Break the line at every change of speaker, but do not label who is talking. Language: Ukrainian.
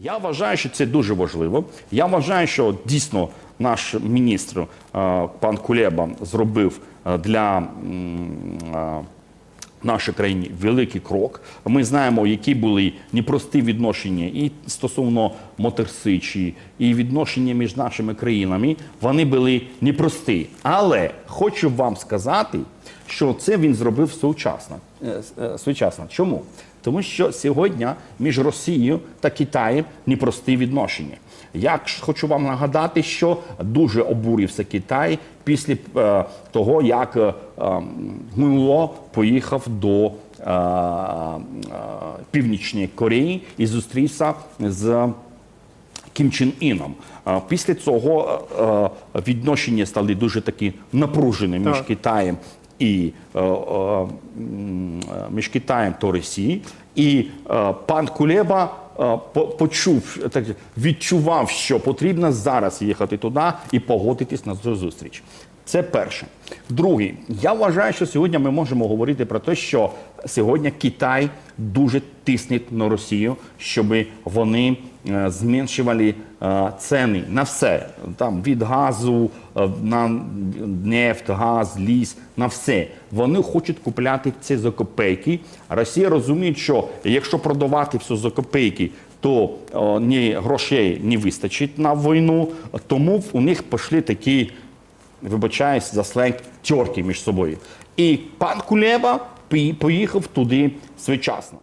Я вважаю, що це дуже важливо. Я вважаю, що дійсно наш міністр е, пан Кулеба зробив е, для е, нашій країні великий крок. Ми знаємо, які були непрості відношення і стосовно Мотерсичі, і відношення між нашими країнами. Вони були непрості. Але хочу вам сказати, що це він зробив сучасно. Е, е, сучасно. Чому? Тому що сьогодні між Росією та Китаєм непрості відношення. Я хочу вам нагадати, що дуже обурився Китай після е, того, як Гунло поїхав до Північної Кореї і зустрівся з Кім Чен Іном. Після цього відношення стали дуже такі напружені між Китаєм і е, е, між Китаєм та Росією. І е, пан Кулеба почув, так відчував, що потрібно зараз їхати туди і погодитись на зустріч. Це перше. Друге, я вважаю, що сьогодні ми можемо говорити про те, що сьогодні Китай дуже тисне на Росію, щоб вони е, зменшували е, ціни на все, там від газу е, на нефть, газ, ліс, на все. Вони хочуть купляти це за копейки. Росія розуміє, що якщо продавати все за копейки, то е, ні грошей не вистачить на війну, тому у них пішли такі вибачаюсь за сленг, тьорки між собою. І пан Кулеба поїхав туди своєчасно.